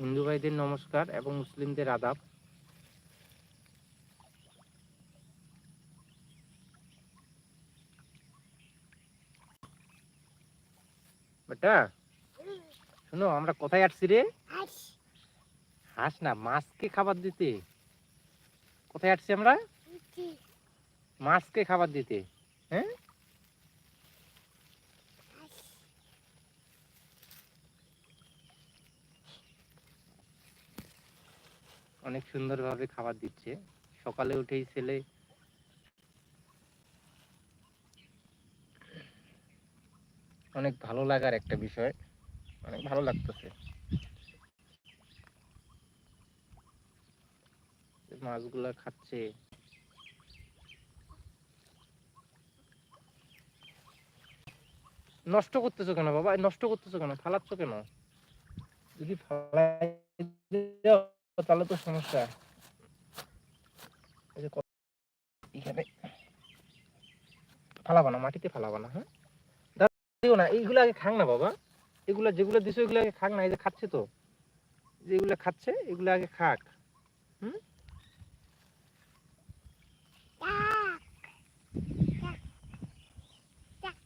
হিন্দু ভাইদের নমস্কার এবং মুসলিমদের আদাব। বেটা শুনো আমরা কোথায় আসছি রে? হাস। না মাছকে খাবার দিতে। কোথায় আসছি আমরা? মাছকে খাবার দিতে হ্যাঁ হাস অনেক সুন্দরভাবে খাবার দিচ্ছে। সকালে উঠেই ছেলে অনেক ভালো লাগার একটা বিষয়। অনেক ভালো লাগতেছে। মাছগুলা খাচ্ছে। নষ্ট করতেছো কেন বাবা? নষ্ট করতেছো কেন? ফালাচ্ছ কেন? যদি ফালাই তাহলে তো সমস্যা। এখানে। না, মাটিতে না হ্যাঁ? দিও না, এইগুলো আগে খাং না বাবা। এগুলো যেগুলো দিছো, এগুলো আগে খাক না, এই যে খাচ্ছে তো। যেগুলো খাচ্ছে, এগুলো আগে খাক। ডাক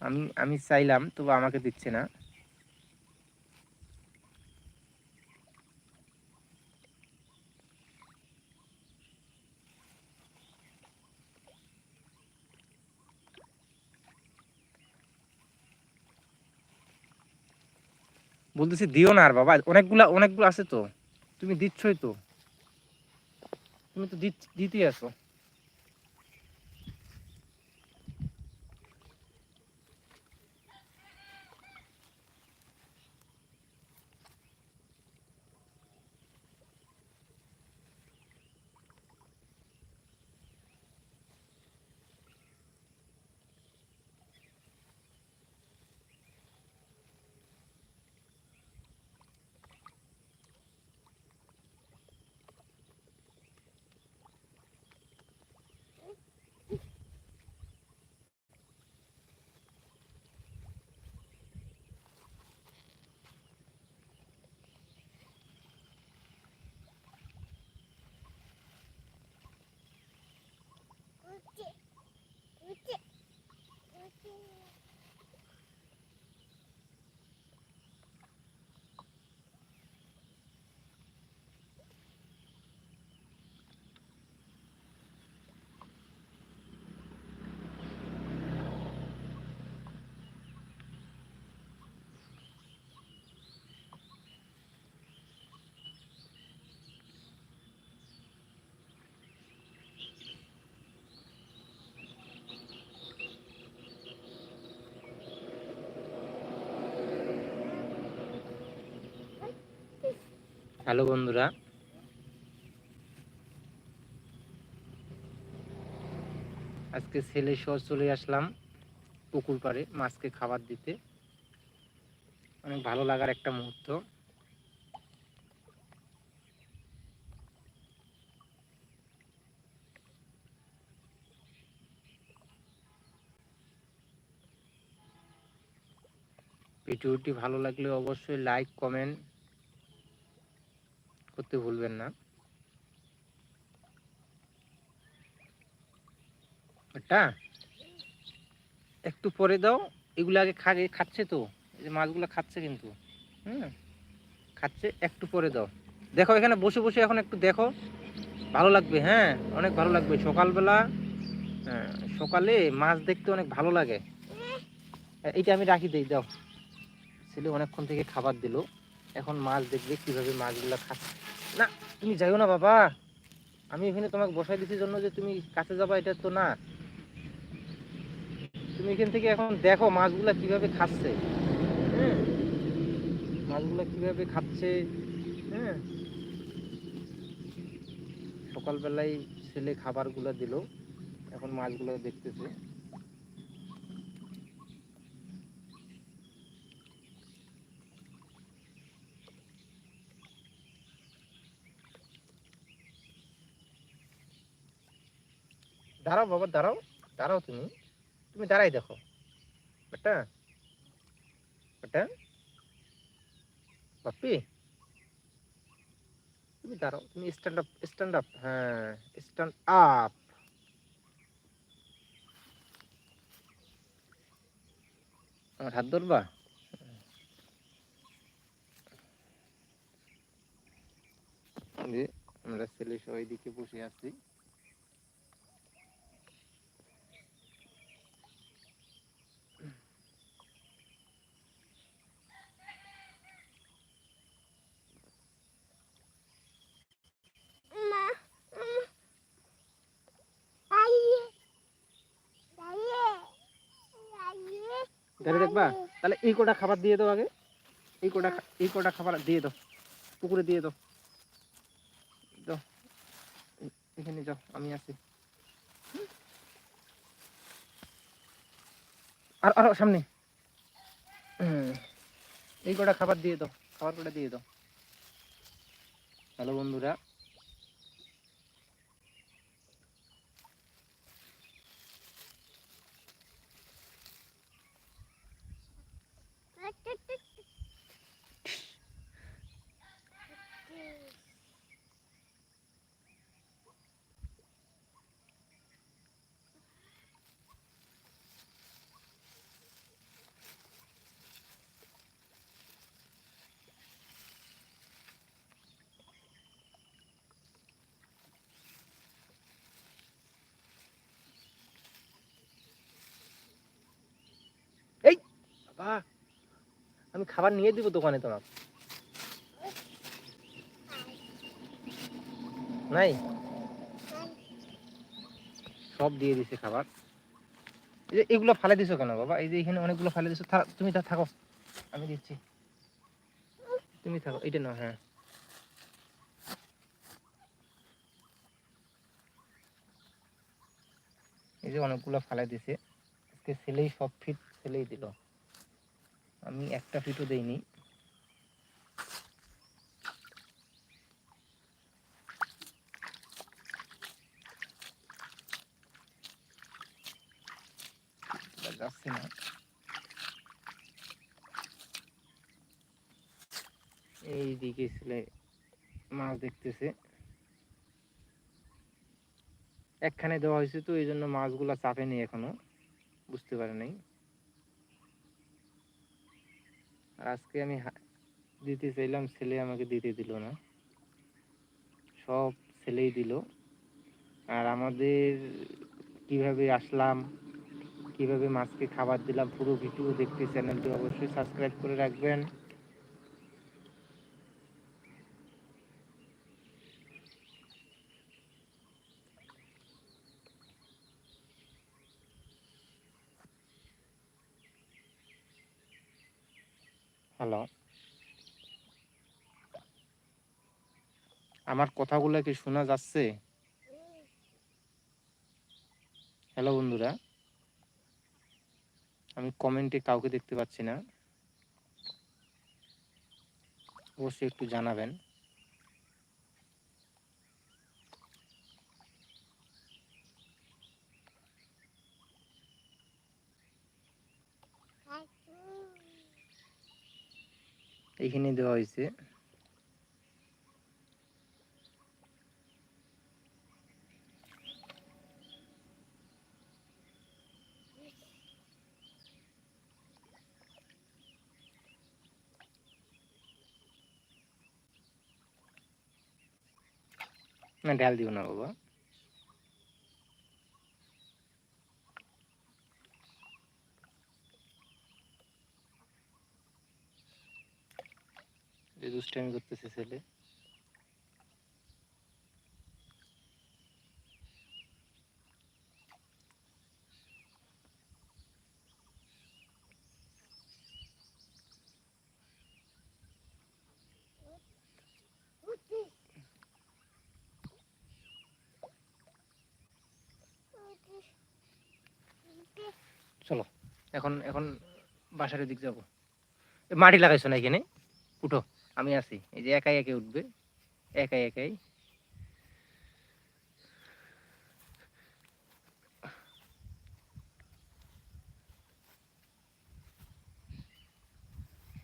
আমি আমি চাইলাম, তবু আমাকে দিচ্ছে না। বলতেছি, দিও না আর বাবা। অনেকগুলা, অনেকগুলো আছে তো। তুমি দিচ্ছই তো। তুমি তো দিতেই আছো উঠি উঠি উঠি হ্যালো বন্ধুরা। আজকে ছেলে সহ চলে আসলাম পুকুর পাড়ে মাছকে খাবার দিতে। অনেক ভালো লাগার একটা মুহূর্ত। ভিডিওটি ভালো লাগলে অবশ্যই লাইক কমেন্ট করতে ভুলবেন না। এটা একটু পরে দাও। এগুলো আগে খাগে খাচ্ছে তো। এই যে মাছগুলো খাচ্ছে কিন্তু। হুম? খাচ্ছে একটু পরে দাও। দেখো এখানে বসে বসে এখন একটু দেখো। ভালো লাগবে হ্যাঁ? অনেক ভালো লাগবে। সকালবেলা হ্যাঁ, সকালে মাছ দেখতে অনেক ভালো লাগে। এইটা আমি রাখি দেই দাও। ছেলে অনেকক্ষণ থেকে খাবার দিলো। এখন মাছ দেখবে কীভাবে মাছগুলো খাচ্ছে। না, তুমি যাইও না বাবা। আমি এখানে তোমাকে বসাই দিছি জন্য যে তুমি কাছে যাবা, এটা তো না। তুমি এখান থেকে এখন দেখো মাছগুলা কীভাবে খাচ্ছে। হ্যাঁ মাছগুলা কীভাবে খাচ্ছে। হ্যাঁ সকালবেলায় ছেলে খাবারগুলো দিল, এখন মাছগুলো দেখতেছে। দাঁড়াও বাবা, দাঁড়াও। দাঁড়াও তুমি। তুমি দাঁড়াই দেখো। বেটা। বেটা। পাপ্পি তুমি দাঁড়াও, তুমি স্ট্যান্ড আপ স্ট্যান্ড আপ হ্যাঁ স্ট্যান্ড আপ আমার হাত ধরবা? আমরা ছেলে সবাই দিকে বসে আছি। গাড়ি দেখবা, তাহলে এই কটা খাবার দিয়ে দাও আগে। এই কটা এই কটা খাবার দিয়ে দাও, পুকুরে দিয়ে দাও। দাও। এখানে যাও, আমি আছি। আর, আরও সামনে। এই কটা খাবার দিয়ে দাও, খাবার কটা দিয়ে দাও। হ্যালো বন্ধুরা। বাবা আমি খাবার নিয়ে দিব দোকানে তোমার। নাই? সব দিয়ে দিছে খাবার। এই যে এগুলো ফালে দিছো কেন বাবা? এই যে এখানে অনেকগুলো ফালে দিছো। তুমি তা থাকো। আমি দিচ্ছি। তুমি থাকো, এইটা নাও হ্যাঁ। এই যে অনেকগুলো ফালে দিছে। আজকে ছেলেই সব ফিট ছেলেই দিল। আমি একটা ফিটও দেইনি। যাচ্ছে না। এই দিকে ছেলে মাছ দেখতেছে। একখানে দেওয়া হয়েছে তো, এই জন্য মাছগুলা চাপে নেই এখনও। বুঝতে পারে নাই আর আজকে আমি দিতে চাইলাম, ছেলে আমাকে দিতে দিল না। সব ছেলেই দিল। আর আমাদের কীভাবে আসলাম, কীভাবে মাছকে খাবার দিলাম, পুরো ভিডিও দেখতে চ্যানেলটি অবশ্যই সাবস্ক্রাইব করে রাখবেন। হ্যালো আমার কথাগুলো কি শোনা যাচ্ছে? হ্যালো বন্ধুরা। আমি কমেন্টে কাউকে দেখতে পাচ্ছি না। অবশ্যই একটু জানাবেন। এইখানে দেওয়া হয়েছে। না ডাল দিও না বাবা। দুষ্টামি করতেছে ছেলে। চলো এখন এখন বাসার দিক যাব। মাটি লাগাইছো না এখানে? উঠো। আমি আছি। এই যে একাই একাই উঠবে। একাই একাই।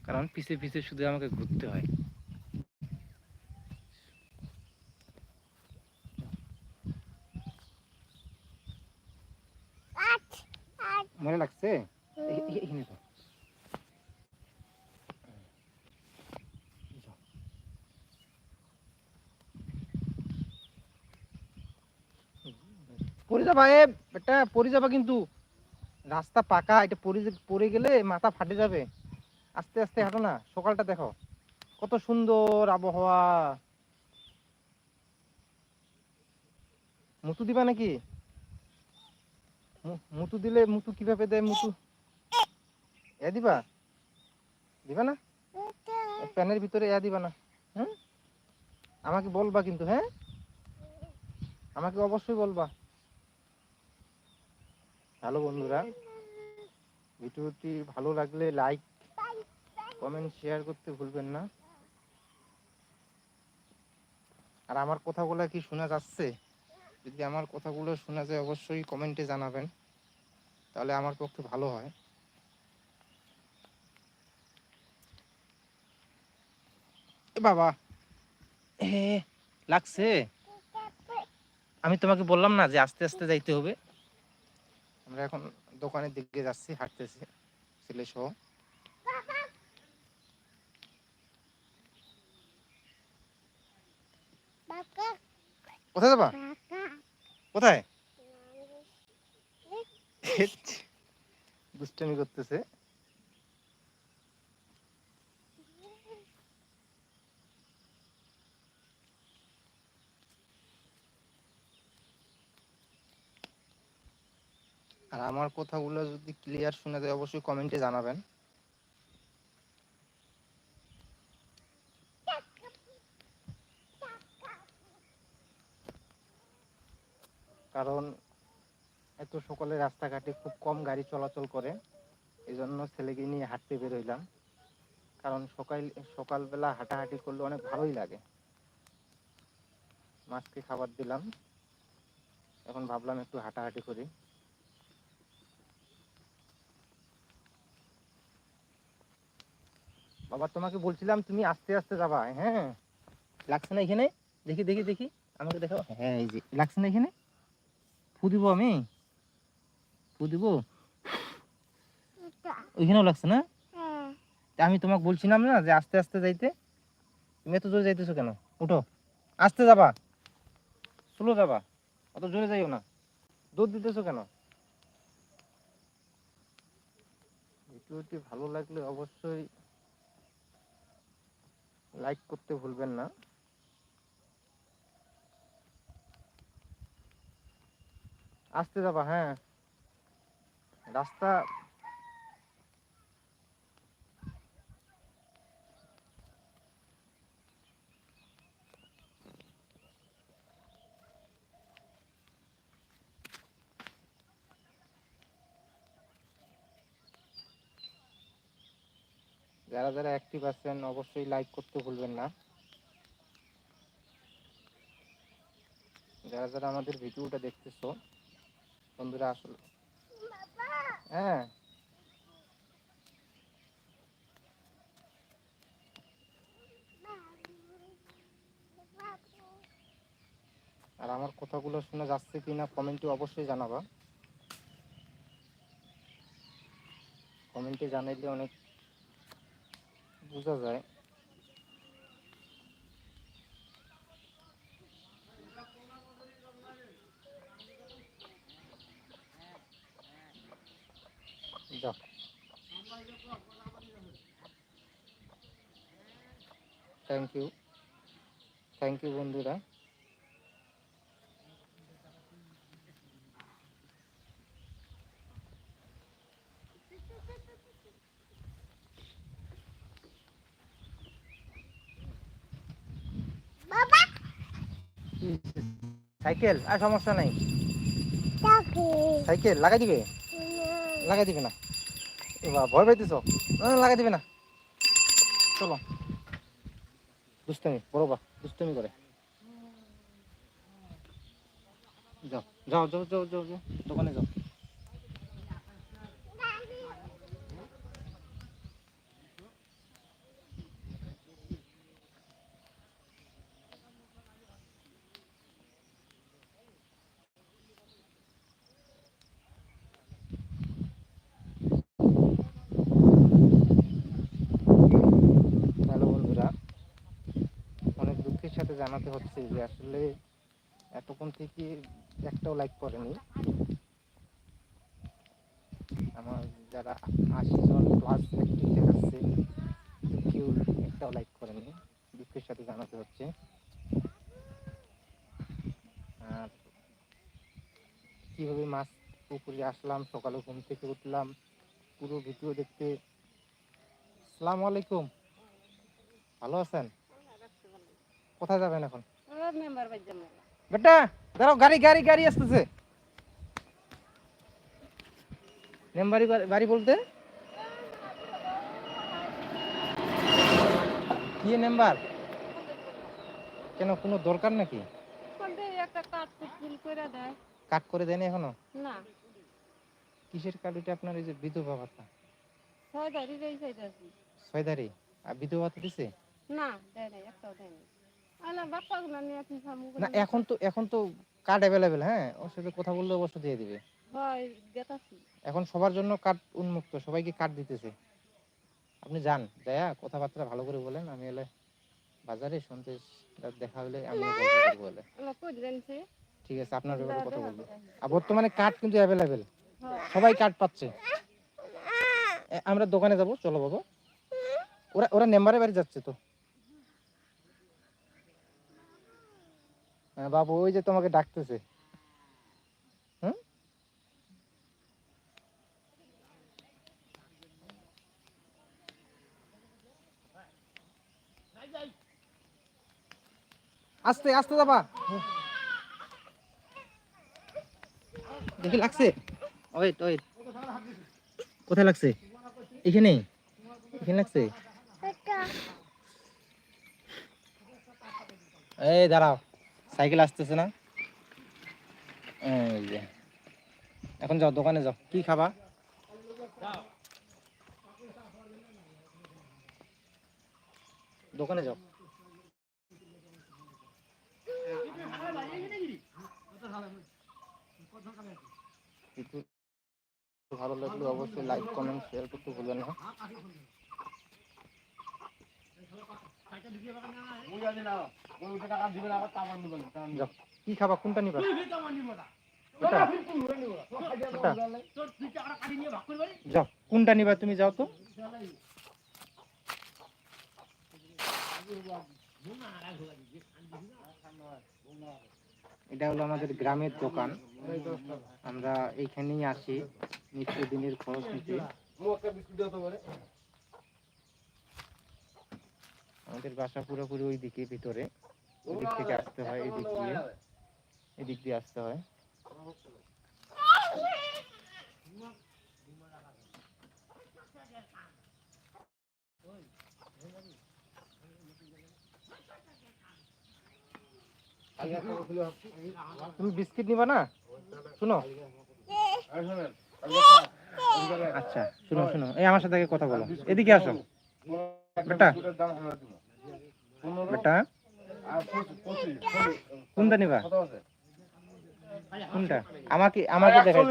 কারণ পিছে পিছে শুধু আমাকে ঘুরতে হয়। মনে লাগছে এ- এ- এখানে তো। যাও। পড়ে যাবা এ বেটা পড়ে যাবা কিন্তু রাস্তা পাকা এটা পড়ে পড়ে গেলে মাথা ফাটে যাবে। আস্তে আস্তে হাঁটো না সকালটা দেখো। কত সুন্দর আবহাওয়া। মুতু দিবা নাকি? মুতু দিলে মুতু কীভাবে দেয় মুতু? এ দিবা? দিবা না? প্যানের ভিতরে এ দিবা না। হুম? আমাকে বলবা কিন্তু হ্যাঁ? আমাকে অবশ্যই বলবা। হ্যালো বন্ধুরা, ভিডিওটি ভালো লাগলে লাইক কমেন্ট শেয়ার করতে ভুলবেন না। আর আমার কথাগুলো কি শোনা যাচ্ছে? যদি আমার কথাগুলো শোনা যায়, অবশ্যই কমেন্টে জানাবেন, তাহলে আমার পক্ষে ভালো হয়। বাবা লাগছে? আমি তোমাকে বললাম না যে আস্তে আস্তে যাইতে হবে। আমরা এখন দোকানের দিকে যাচ্ছি হাঁটতেছি ছেলে সহ। কোথায় যাবা? কোথায়? দুষ্টামি করতেছে। আর আমার কথাগুলো যদি ক্লিয়ার শুনে যায় অবশ্যই কমেন্টে জানাবেন। কারণ এত সকালে রাস্তাঘাটে খুব কম গাড়ি চলাচল করে এই জন্য ছেলেকে নিয়ে হাঁটতে বেরোইলাম। কারণ সকাল, সকালবেলা হাঁটাহাঁটি করলে অনেক ভালোই লাগে। মাছকে খাবার দিলাম। এখন ভাবলাম একটু হাঁটাহাঁটি করি। বাবা তোমাকে বলছিলাম তুমি আস্তে আস্তে যাবা হ্যাঁ? লাগছে না এখানে? দেখি দেখি দেখি। আমাকে দেখাও। হ্যাঁ এই যে লাগছে না এখানে? ফু দিব আমি? ফু দিব? ওইখানেও লাগছে না? হ্যাঁ। আমি তোমাকে বলছিলাম না যে আস্তে আস্তে যাইতে? তুমি এত জোরে যাইতেছো কেন? উঠো। আস্তে যাবা। স্লো যাবা। অত জোরে যাইও না। দুধ দিতেছো কেন? ভিডিওটি ভালো লাগলে অবশ্যই লাইক করতে ভুলবেন না। আসতে যাবা হ্যাঁ। রাস্তা যারা যারা অ্যাক্টিভ আছেন, অবশ্যই লাইক করতে ভুলবেন না। যারা যারা আমাদের ভিডিওটা দেখতেছো, বন্ধুরা আসলে হ্যাঁ। আর আমার কথাগুলো শোনা যাচ্ছে কিনা কমেন্টে অবশ্যই জানাবা। কমেন্টে জানাইলে অনেক বোঝা যায়। থ্যাংক ইউ থ্যাংক ইউ বন্ধুরা বাবা সাইকেল? আর সমস্যা নাই। সাইকেল? লাগাই দিবে? লাগাই দিবে না? এবার ভয় পাইতেছ? না লাগাই দিবে না। চলো। দুষ্টমি বড় বা দুষ্টমি করে। যাও যাও যাও যাও যাও যাও দোকানে যাও জানাতে হচ্ছে যে আসলে এতক্ষণ থেকে একটাও লাইক করেনি। আমার যারা আশি জন প্লাস দেখাচ্ছে কেউ একটাও লাইক করেনি। দুঃখের সাথে জানাতে হচ্ছে। আর কীভাবে মাছ পুকুরে আসলাম সকালে ঘুম থেকে উঠলাম পুরো ভিডিও দেখতে। সালাম আলাইকুম। ভালো আছেন? কোথায় যাবেন এখন? মেম্বার বেটা দাঁড়াও গাড়ি গাড়ি গাড়ি আসতেছে। নেমবাড়ি বাড়ি- বলতে? কি নেম্বার কেন কোনো দরকার নাকি? ফুল করে দেয়। কাট করে দেয়নি এখনও? না। কিসের কার্ড এটা আপনার এই যে বিধবা ভাতা। ছয় রয়ে যাইতেছি ছয়দারি আর বিধবা ভাতা দিছে? না দেয় নাই একটাও দেয় নাই। না এখন তো এখন তো কার্ড অ্যাভেলেবেল হ্যাঁ? ওর সাথে কথা বললে অবশ্য দিয়ে দিবে। এখন সবার জন্য কার্ড উন্মুক্ত সবাইকে কার্ড দিতেছে। আপনি যান দয়া কথাবার্তা ভালো করে বলেন আমি এলে বাজারে শুনতে দেখা হলে আমি জানছে ঠিক আছে আপনার ব্যাপারে কথা বলব। আর বর্তমানে কার্ড কিন্তু অ্যাভেলেবেল সবাই কার্ড পাচ্ছে। আমরা দোকানে যাব চলো বাবু। ওরা ওরা নেম্বারে বাড়ি যাচ্ছে তো। বাবু ওই যে তোমাকে ডাকতেছে। হুম? আস্তে আস্তে যাবা। দেখি লাগছে? ওয়েট ওয়েট কোথায় লাগছে? এখানে? এখানে লাগছে? এই দাঁড়াও। সাইকেল আসতেছে না? এখন যাও, দোকানে যাও। কি খাবা? দোকানে যাও। ভালো লাগলে অবশ্যই লাইক কমেন্ট শেয়ার করতে ভুলবেন না। কি খাবা? কোনটা নিবা? যাও কোনটা নিবা তুমি? যাও তো। এটা হলো আমাদের গ্রামের দোকান। আমরা এইখানেই আসি নিত্যদিনের খরচ নিতে। আমাদের বাসা পুরোপুরি ওই দিকে ভিতরে। ওদিক থেকে আসতে হয়, এদিক দিয়ে। এদিক দিয়ে আসতে হয়। তুমি বিস্কিট নিবা না? শুনো। আচ্ছা শুনো শুনো। এই আমার সাথে কথা বলো। এদিকে আসো। বেটা? বেটা? কোনটা নিবা? কোনটা? আমাকে আমাকে দেখাই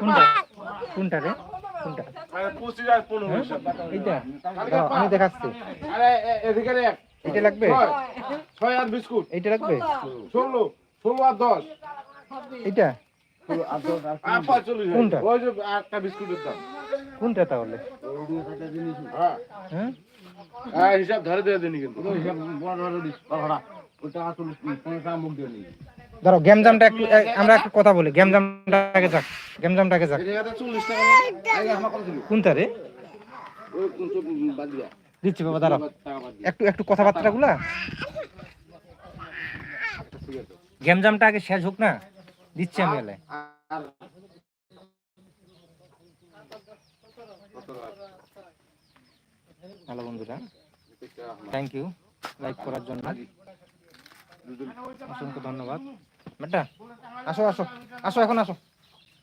কোনটা? কোনটা? রে? কোনটা? হ্যাঁ? আমি দেখাচ্ছি। এটা লাগবে? ছয়। আর বিস্কুট। এইটা লাগবে? ষোলো। ষোলো আর দশ। পঁয়তাল্লিশ কোনটা? ওই যে একটা বিস্কুটের দাম। কোনটা তাহলে? হ্যাঁ? হ্যাঁ হিসাব ধরে দিয়ে দিনি কিন্তু। ধরো গেমজামটা একটু আমরা একটু কথা বলি যাক গেমজামটা যাক। কোনটা রে? দিচ্ছি বাবা দাঁড়াও। একটু একটু কথাবার্তা গুলা গেমজামটা আগে শেষ হোক না দিচ্ছি আমি এলে আর হ্যালো বন্ধুরা। থ্যাংক ইউ লাইক করার জন্য। অসংখ্য ধন্যবাদ। বেটা, আসো আসো আসো, এখন আসো।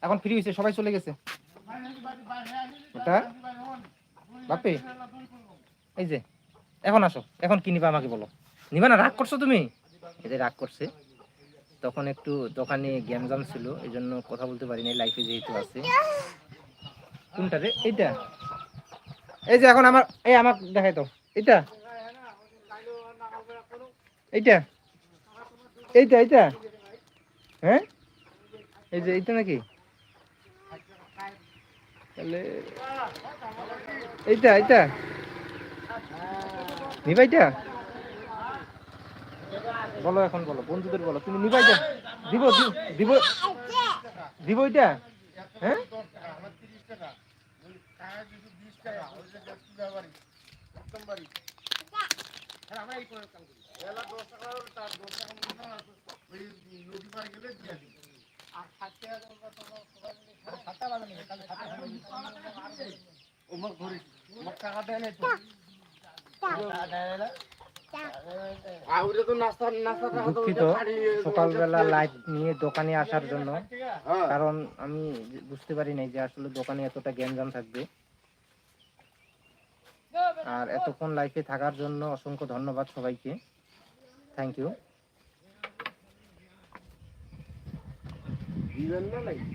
এখন ফ্রি হয়েছে সবাই চলে গেছে। বেটা, বাপি, এই যে, এখন আসো, এখন কি নিবা আমাকে বলো। নিবা না, রাগ করছ তুমি? এদের রাগ করছে। তখন একটু দোকানে গেম জাম ছিল, এই জন্য কথা বলতে পারিনি লাইফে যেহেতু আছে। কোনটা রে এইটা। এই যে এখন আমার এই আমাকে দেখাই তো। এটা এইটা। এইটা এইটা। হ্যাঁ? এই যে এইটা নাকি? তাহলে এইটা এইটা। নিবা এইটা বলো এখন বলো, বন্ধুদের বলো। তুমি নিবা এইটা দিব দিব। দিব এইটা? হ্যাঁ? দুঃখিত সকালবেলা লাইট নিয়ে দোকানে আসার জন্য। হ্যাঁ। কারণ আমি বুঝতে পারি নাই যে আসলে দোকানে এতটা গ্যাঞ্জাম থাকবে। আর এতক্ষণ লাইফে থাকার জন্য অসংখ্য ধন্যবাদ সবাইকে। থ্যাংক ইউ নাকি?